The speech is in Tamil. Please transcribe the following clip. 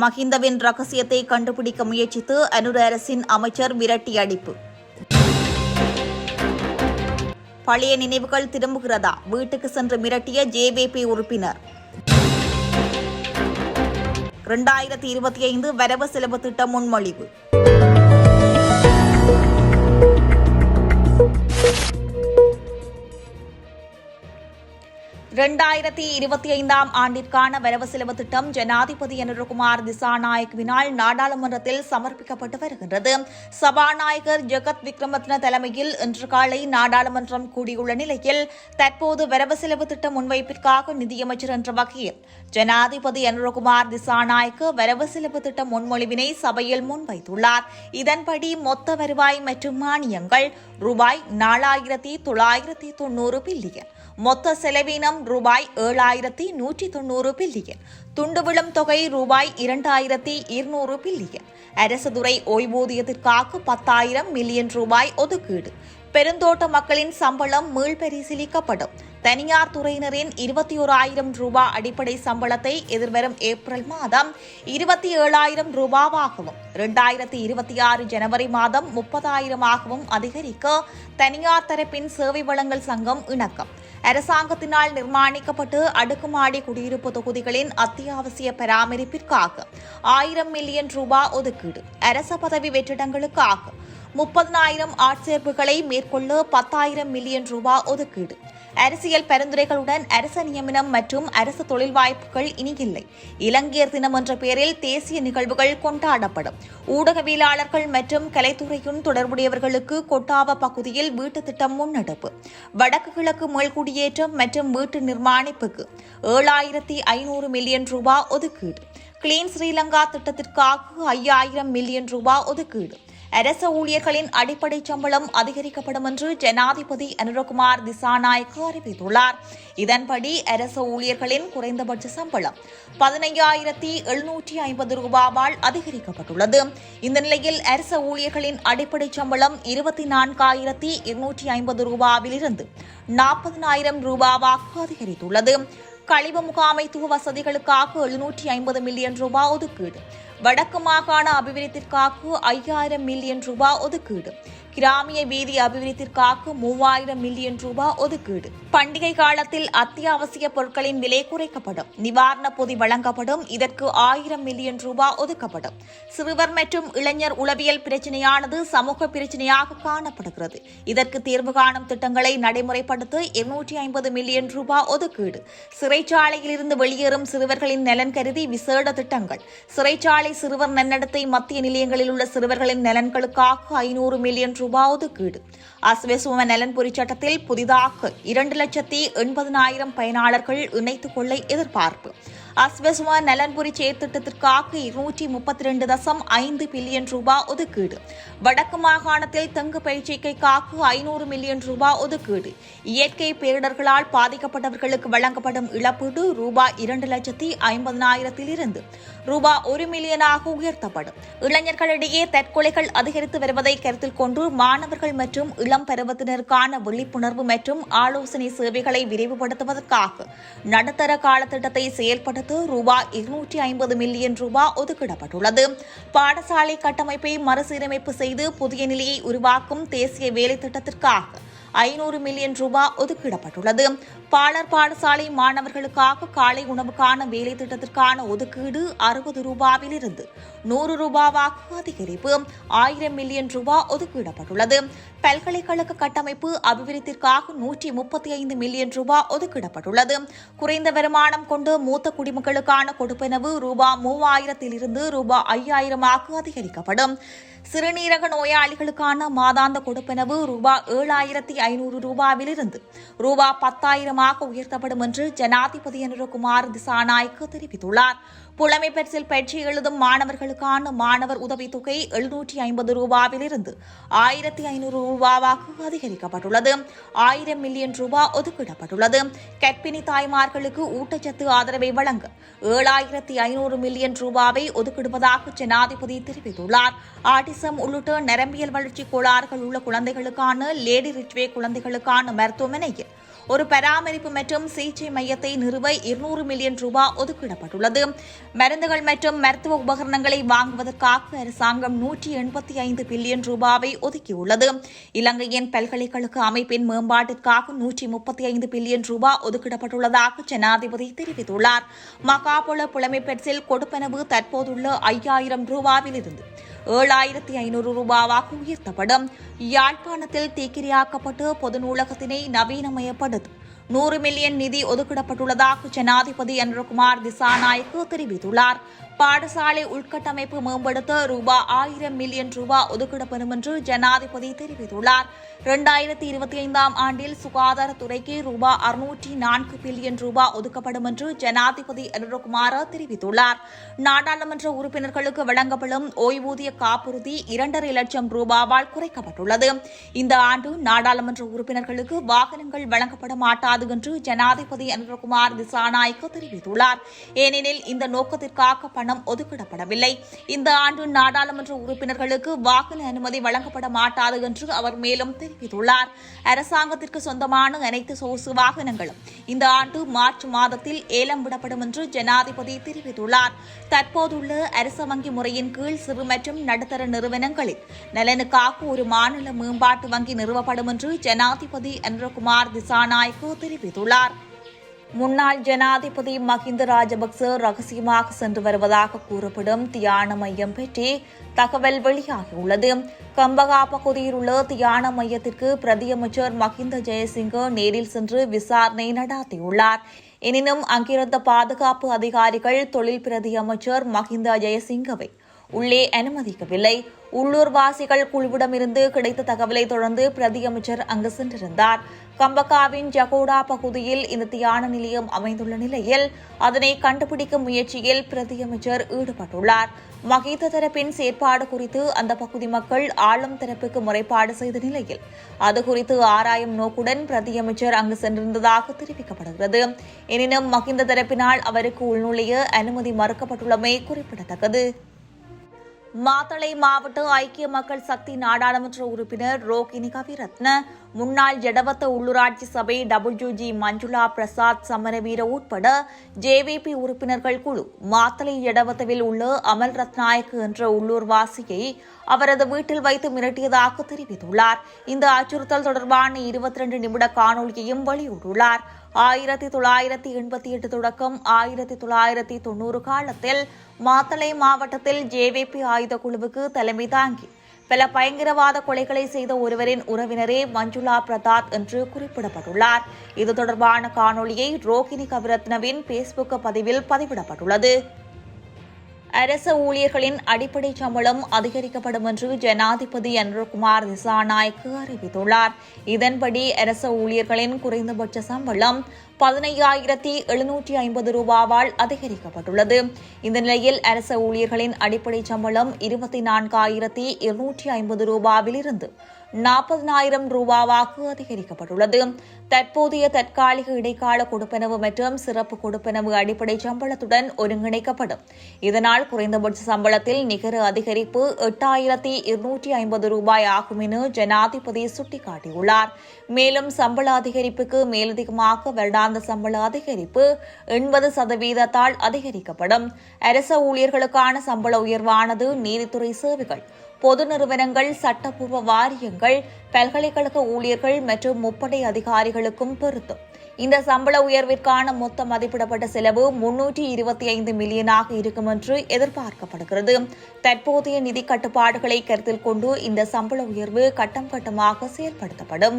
மஹிந்தவின் ரகசியத்தை கண்டுபிடிக்க முயற்சித்து அனுர அரசின் அமைச்சர் விரட்டி அடிப்பு. பழைய நினைவுகள் திரும்புகிறதா? வீட்டுக்கு சென்று மிரட்டிய ஜேவிபி உறுப்பினர். இரண்டாயிரத்தி இருபத்தி ஐந்து வரவு செலவு திட்டம் முன்மொழிவு. இரண்டாயிரத்தி இருபத்தி ஐந்தாம் ஆண்டிற்கான வரவு செலவு திட்டம் ஜனாதிபதி அனுரகுமார் திசாநாயக்கவினால் நாடாளுமன்றத்தில் சமர்ப்பிக்கப்பட்டு வருகின்றது. சபாநாயகர் ஜெகத் விக்ரமத்ன தலைமையில் இன்று காலை நாடாளுமன்றம் கூடியுள்ள நிலையில் தற்போது வரவு செலவு திட்ட முன்வைப்பிற்காக நிதியமைச்சர் என்ற வகையில் ஜனாதிபதி அனுரகுமார் திசாநாயக்கு வரவு செலவு திட்ட முன்மொழிவினை சபையில் முன்வைத்துள்ளார். இதன்படி மொத்த வருவாய் மற்றும் மானியங்கள் ரூபாய் நாலாயிரத்தி தொள்ளாயிரத்தி தொண்ணூறு பில்லியன். மொத்த செலவினம் ரூபாய் ஏழாயிரத்தி நூற்றி தொண்ணூறு பில்லியன். துண்டு விழும் தொகை ரூபாய் இரண்டாயிரத்தி இருநூறு பில்லியன். அரசு துறை ஓய்வூதியத்திற்காக பத்தாயிரம் மில்லியன் ரூபாய் ஒதுக்கீடு. பெருந்தோட்ட மக்களின் சம்பளம் மீள்பரிசீலிக்கப்படும். தனியார் துறையினரின் இருபத்தி ஓராயிரம் ரூபாய் அடிப்படை சம்பளத்தை எதிர்வரும் ஏப்ரல் மாதம் இருபத்தி ஏழாயிரம் ரூபாவாகவும் இரண்டாயிரத்தி இருபத்தி ஆறு ஜனவரி மாதம் முப்பதாயிரமாகவும் அதிகரிக்க தனியார் தரப்பின் சேவை வளங்கள் சங்கம் இணக்கம். அரசாங்கத்தினால் நிர்மாணிக்கப்பட்டு அடுக்குமாடி குடியிருப்பு தொகுதிகளின் அத்தியாவசிய பராமரிப்பிற்காக ஆயிரம் மில்லியன் ரூபாய் ஒதுக்கீடு அரச பதவி வெற்றிடங்களுக்காக முப்பதனாயிரம் ஆட்சேர்ப்புகளை மேற்கொள்ள பத்தாயிரம் மில்லியன் ரூபாய் ஒதுக்கீடு. அரசியல் பரிந்துரைகளுடன் அரச நியமனம் மற்றும் அரசு தொழில் வாய்ப்புகள் இனி இல்லை இலங்கையர் தினம் என்ற பெயரில் தேசிய நிகழ்வுகள் கொண்டாடப்படும். ஊடகவியலாளர்கள் மற்றும் கலைத்துறையுடன் தொடர்புடையவர்களுக்கு கொட்டாவ பகுதியில் வீட்டு திட்டம் முன்னெடுப்பு. வடக்கு கிழக்கு மேல்குடியேற்றம் மற்றும் வீட்டு நிர்மாணிப்புக்கு ஏழாயிரத்தி ஐநூறு மில்லியன் ரூபாய் ஒதுக்கீடு. கிளீன் ஸ்ரீலங்கா திட்டத்திற்காக ஐயாயிரம் மில்லியன் ரூபாய் ஒதுக்கீடு. அரச ஊழியர்களின் அடிப்படை சம்பளம் அதிகரிக்கப்படும் என்று ஜனாதிபதி அனுரகுமார் திசாநாயக்க அறிவித்துள்ளார். இதன்படி அரச ஊழியர்களின் குறைந்தபட்ச சம்பளம் பதினைஞ்சாயிரத்தி எழுநூற்றி ஐம்பது ரூபாவால் அதிகரிக்கப்பட்டுள்ளது. இந்த நிலையில் அரச ஊழியர்களின் அடிப்படை சம்பளம் இருபத்தி நான்காயிரத்தி இருநூற்றி ஐம்பது ரூபாவிலிருந்து நாற்பதினாயிரம் ரூபாவாக அதிகரித்துள்ளது. கழிவு முகாமைத்துவ வசதிகளுக்காக எழுநூற்றி ஐம்பது மில்லியன் ரூபாய் ஒதுக்கீடு வடக்கு மாகாண அபிவிருத்திற்காக ஐயாயிரம் மில்லியன் ரூபாய் ஒதுக்கீடு. கிராமிய வீதி அபிவிருத்திற்காக மூவாயிரம் மில்லியன் ரூபாய் ஒதுக்கீடு. பண்டிகை காலத்தில் அத்தியாவசிய பொருட்களின் விலை குறைக்கப்படும். நிவாரண பொதி வழங்கப்படும். இதற்கு ஆயிரம் மில்லியன் ரூபாய் ஒதுக்கப்படும். சிறுவர் மற்றும் இளைஞர் உளவியல் பிரச்சினையானது சமூக பிரச்சினையாக காணப்படுகிறது. இதற்கு தீர்வு காணும் திட்டங்களை நடைமுறைப்படுத்த இருநூற்றி ஐம்பது மில்லியன் ரூபாய் ஒதுக்கீடு. சிறைச்சாலையில் இருந்து வெளியேறும் சிறுவர்களின் நலன் கருதி விசேட திட்டங்கள். சிறைச்சாலை சிறுவர் நன்னடத்தை மத்திய நிலையங்களில் உள்ள சிறுவர்களின் நலன்களுக்காக ஐநூறு மில்லியன் ரூபாவது கீடு. அஸ்வசும நலன்புரி சட்டத்தில் புதிதாக இரண்டு லட்சத்தி எண்பதனாயிரம் பயனாளர்கள் இணைத்துக் கொள்ள எதிர்பார்ப்பு. அஸ்வசும நலன்புரி செயற்திட்டத்திற்காக இருநூற்றி முப்பத்தி ரெண்டு தசம் ஐந்து பில்லியன் ரூபாய் ஒதுக்கீடு. வடக்கு மாகாணத்தில் தெங்கு பயிற்சிக்கைக்காக ஐநூறு மில்லியன் ரூபாய் ஒதுக்கீடு. இயற்கை பேரிடர்களால் பாதிக்கப்பட்டவர்களுக்கு வழங்கப்படும் இழப்பீடு ரூபாய் இரண்டு லட்சத்தி ஐம்பதனாயிரத்திலிருந்து ரூபாய் ஒரு மில்லியனாக உயர்த்தப்படும். இளைஞர்களிடையே தற்கொலைகள் அதிகரித்து வருவதை கருத்தில் கொண்டு மாணவர்கள் மற்றும் இளம் பருவத்தினருக்கான விழிப்புணர்வு மற்றும் ஆலோசனை சேவைகளை விரைவுபடுத்துவதற்காக நடுத்தர காலத்திட்டத்தை திட்டத்தை செயல்படுத்த ரூபாய் இருநூற்றி ஐம்பது மில்லியன் ரூபாய் ஒதுக்கிடப்பட்டுள்ளது. பாடசாலை கட்டமைப்பை மறுசீரமைப்பு செய்து புதிய நிலையை உருவாக்கும் தேசிய வேலை திட்டத்திற்காக ஐநூறு மில்லியன் ரூபாய் ஒதுக்கிடப்பட்டுள்ளது. பாலர் பாடசாலை மாணவர்களுக்காக காலை உணவுக்கான வேலை திட்டத்திற்கான ஒதுக்கீடு அறுபது ரூபாவிலிருந்து நூறு ரூபாவாக அதிகரிப்பு. ஆயிரம் மில்லியன் ரூபாய் ஒதுக்கிடப்பட்டுள்ளது. பல்கலைக்கழக கட்டமைப்பு அபிவிருத்திற்காக நூற்றி முப்பத்தி ஐந்து மில்லியன் ரூபாய் ஒதுக்கிடப்பட்டுள்ளது. குறைந்த வருமானம் கொண்டு மூத்த குடிமக்களுக்கான கொடுப்பனவு ரூபாய் மூவாயிரத்திலிருந்து ரூபாய் ஐயாயிரமாக அதிகரிக்கப்படும். சிறுநீரக நோயாளிகளுக்கான மாதாந்த கொடுப்பனவு ரூபாய் ஏழாயிரத்தி ஐநூறு ரூபாவிலிருந்து. ரூபா பத்தாயிரமாக உயர்த்தப்படும் என்று ஜனாதிபதி அனுரகுமார் திசாநாயக்கு தெரிவித்துள்ளார். புலமை பரிசில் பயிற்சி எழுதும் மாணவர்களுக்கான மாணவர் உதவித்தொகை எழுநூற்றி ஐம்பது ரூபாவிலிருந்து ஆயிரத்தி ஐநூறு ரூபாவாக அதிகரிக்கப்பட்டுள்ளது. ஆயிரம் மில்லியன் ரூபாய் ஒதுக்கிடப்பட்டுள்ளது. கர்ப்பிணி தாய்மார்களுக்கு ஊட்டச்சத்து ஆதரவை வழங்க ஏழாயிரத்தி ஐநூறு மில்லியன் ரூபாவை ஒதுக்கிடுவதாக ஜனாதிபதி தெரிவித்துள்ளார். ஆட்டிசம் உள்ளிட்ட நரம்பியல் வளர்ச்சி கோளாறுகள் உள்ள குழந்தைகளுக்கான லேடி ரிட்வே குழந்தைகளுக்கான மருத்துவமனையில் ஒரு பராமரிப்பு மற்றும் சிகிச்சை மையத்தை நிறுவ இருநூறு மில்லியன் ரூபாய் ஒதுக்கிடப்பட்டுள்ளது. மருந்துகள் மற்றும் மருத்துவ உபகரணங்களை வாங்குவதற்காக அரசாங்கம் நூற்றி எண்பத்தி ஐந்து பில்லியன் ரூபாவை ஒதுக்கியுள்ளது. இலங்கையின் பல்கலைக்கழக அமைப்பின் மேம்பாட்டிற்காக நூற்றி முப்பத்தி ஐந்து பில்லியன் ரூபாய் ஒதுக்கிடப்பட்டுள்ளதாக ஜனாதிபதி தெரிவித்துள்ளார். மகாபுல புலமை கொடுப்பனவு தற்போதுள்ள ஐயாயிரம் ரூபாவில் இருந்து ஏழாயிரத்தி ஐநூறு ரூபாவாக உயர்த்தப்படும் யாழ்ப்பாணத்தில் தீக்கிரையாக்கப்பட்டு பொது நூலகத்தினை நவீனமயப்படுத்தும் நூறு மில்லியன் நிதி ஒதுக்கிடப்பட்டுள்ளதாக ஜனாதிபதி அனுரகுமார் திசாநாயக்கு தெரிவித்துள்ளார். பாடசாலை உள்கட்டமைப்பு மேம்படுத்த ரூபா ஆயிரம் மில்லியன் ரூபா ஒதுக்கிடப்படும் என்று ஜனாதிபதி தெரிவித்துள்ளார். இரண்டாயிரத்தி இருபத்தி ஐந்தாம் ஆண்டில் சுகாதாரத்துறைக்கு ரூபா அறுநூற்றி நான்கு பில்லியன் ரூபா ஒதுக்கப்படும் என்று ஜனாதிபதி அனுரகுமார தெரிவித்துள்ளார். நாடாளுமன்ற உறுப்பினர்களுக்கு வழங்கப்படும் ஓய்வூதிய காப்புறுதி இரண்டரை லட்சம் ரூபாவால் குறைக்கப்பட்டுள்ளது. இந்த ஆண்டு நாடாளுமன்ற உறுப்பினர்களுக்கு வாகனங்கள் வழங்கப்பட மாட்டாது என்று ஜனாதிபதி அனுரகுமார் திசாநாயக்க தெரிவித்துள்ளார். ஏனெனில் இந்த நோக்கத்திற்காக பணம் ஒதுக்கிடப்படவில்லை. இந்த ஆண்டு நாடாளுமன்ற உறுப்பினர்களுக்கு வாகன அனுமதி வழங்கப்பட மாட்டாது என்று அவர் மேலும் தெரிவித்துள்ளார். அரசாங்கத்திற்கு சொந்தமான அனைத்து சொகுசு வாகனங்களும் இந்த ஆண்டு மார்ச் மாதத்தில் ஏலம் விடப்படும் என்று ஜனாதிபதி தெரிவித்துள்ளார். தற்போதுள்ள அரச வங்கி முறையின் கீழ் சிறு மற்றும் நடுத்தர நிறுவனங்களில் நலனுக்காக ஒரு மாநில மேம்பாட்டு வங்கி நிறுவப்படும் என்று ஜனாதிபதி அனுரகுமார் திசாநாயக்கு தெரிவித்துள்ளார். முன்னாள் ஜனாதிபதி மஹிந்த ராஜபக்ச ரகசியமாக சென்று வருவதாக கூறப்படும் தியான மையம் பற்றி தகவல் வெளியாகியுள்ளது. கம்பகா பகுதியில் உள்ள தியான மையத்திற்கு பிரதியமைச்சர் மஹிந்த ஜெயசிங்க நேரில் சென்று விசாரணை நடாத்தியுள்ளார். எனினும் அங்கிருந்த பாதுகாப்பு அதிகாரிகள் தொழில் பிரதியமைச்சர் மஹிந்த ஜெயசிங்கவை உள்ளே அனுமதிக்கவில்லை. உள்ளூர்வாசிகள் குழுவிடமிருந்து கிடைத்த தகவலை தொடர்ந்து பிரதியமைச்சர் அங்கு சென்றிருந்தார். கம்பகாவின் ஜகோடா பகுதியில் இந்த தியான நிலையம் அமைந்துள்ள நிலையில் அதனை கண்டுபிடிக்கும் முயற்சியில் பிரதியமைச்சர் ஈடுபட்டுள்ளார். மகித தரப்பின் செயற்பாடு குறித்து அந்த பகுதி மக்கள் ஆளும் தரப்புக்கு முறைப்பாடு செய்த நிலையில் அது குறித்து ஆராயும் நோக்குடன் பிரதியமைச்சர் அங்கு சென்றிருந்ததாக தெரிவிக்கப்படுகிறது. எனினும் மகிந்த தரப்பினால் அவருக்கு உள்நுழைய அனுமதி மறுக்கப்பட்டுள்ளமை குறிப்பிடத்தக்கது. மாத்தளை மாவட்ட ஐக்கிய மக்கள் சக்தி நாடாளுமன்ற உறுப்பினர் ரோகிணி கவிரத்ன முன்னாள் ஜடவத்த உள்ளூராட்சி சபை டபிள்யூஜி மஞ்சுளா பிரசாத் சமரவீர உட்பட ஜேவிபி உறுப்பினர்கள் குழு மாத்தளை ஜடவத்தவில் உள்ள அமல் ரத்நாயக் என்ற உள்ளூர்வாசியை அவரது வீட்டில் வைத்து மிரட்டியதாக தெரிவித்துள்ளார். இந்த அச்சுறுத்தல் தொடர்பான இருபத்தி ரெண்டு நிமிட காணொலியையும் வெளியிட்டுள்ளார். ஆயிரத்தி தொள்ளாயிரத்தி எண்பத்தி எட்டு தொடக்கம் ஆயிரத்தி தொள்ளாயிரத்தி தொண்ணூறு காலத்தில் மாத்தளை மாவட்டத்தில் ஜேவிபி ஆயுத குழுவுக்கு தலைமை தாங்கி பல பயங்கரவாத கொலைகளை செய்த ஒருவரின் உறவினரே மஞ்சுளா பிரதாத் என்று குறிப்பிடப்பட்டுள்ளார். இது தொடர்பான காணொலியை ரோகிணி கவிரத்னவின் பேஸ்புக் பதிவில் பதிவிடப்பட்டுள்ளது. அரசு ஊழியர்களின் அடிப்படை சம்பளம் அதிகரிக்கப்படும் என்று ஜனாதிபதி அனுர்குமார் திசாநாயக்கு அறிவித்துள்ளார். இதன்படி அரசு ஊழியர்களின் குறைந்தபட்ச சம்பளம் பதினையாயிரத்தி எழுநூற்றி ஐம்பது ரூபாவால் அதிகரிக்கப்பட்டுள்ளது. இந்த நிலையில் அரசு ஊழியர்களின் அடிப்படை சம்பளம் இருபத்தி நான்காயிரத்தி இருநூற்றி ஐம்பது ரூபாவிலிருந்து நாற்பதனாயிரம் ரூபாவாக அதிகரிக்கப்பட்டுள்ளது. தற்போதைய தற்காலிக இடைக்கால கொடுப்பனவு மற்றும் சிறப்பு கொடுப்பனவு அடிப்படை சம்பளத்துடன் ஒருங்கிணைக்கப்படும். இதனால் குறைந்தபட்ச சம்பளத்தில் நிகர அதிகரிப்பு எட்டாயிரத்தி இருநூற்றி ஐம்பது ரூபாய் ஆகும் என ஜனாதிபதி சுட்டிக்காட்டியுள்ளார். மேலும் சம்பள அதிகரிப்புக்கு மேலதிகமாக வருடாந்த சம்பள அதிகரிப்பு எண்பது சதவீதத்தால் அதிகரிக்கப்படும். அரச ஊழியர்களுக்கான சம்பள உயர்வானது நீதித்துறை சேவைகள். பொது நிறுவனங்கள் சட்டப்பூர்வ வாரியங்கள் பல்கலைக்கழக ஊழியர்கள் மற்றும் முப்படை அதிகாரிகளுக்கும் பொருத்தும். இந்த சம்பள உயர்விற்கான மொத்த மதிப்பிடப்பட்ட செலவு முன்னூற்றி இருபத்தி ஐந்து மில்லியனாக இருக்கும் என்று எதிர்பார்க்கப்படுகிறது. தற்போதைய நிதி கட்டுப்பாடுகளை கருத்தில் கொண்டு இந்த சம்பள உயர்வு கட்டம் கட்டமாக செயல்படுத்தப்படும்.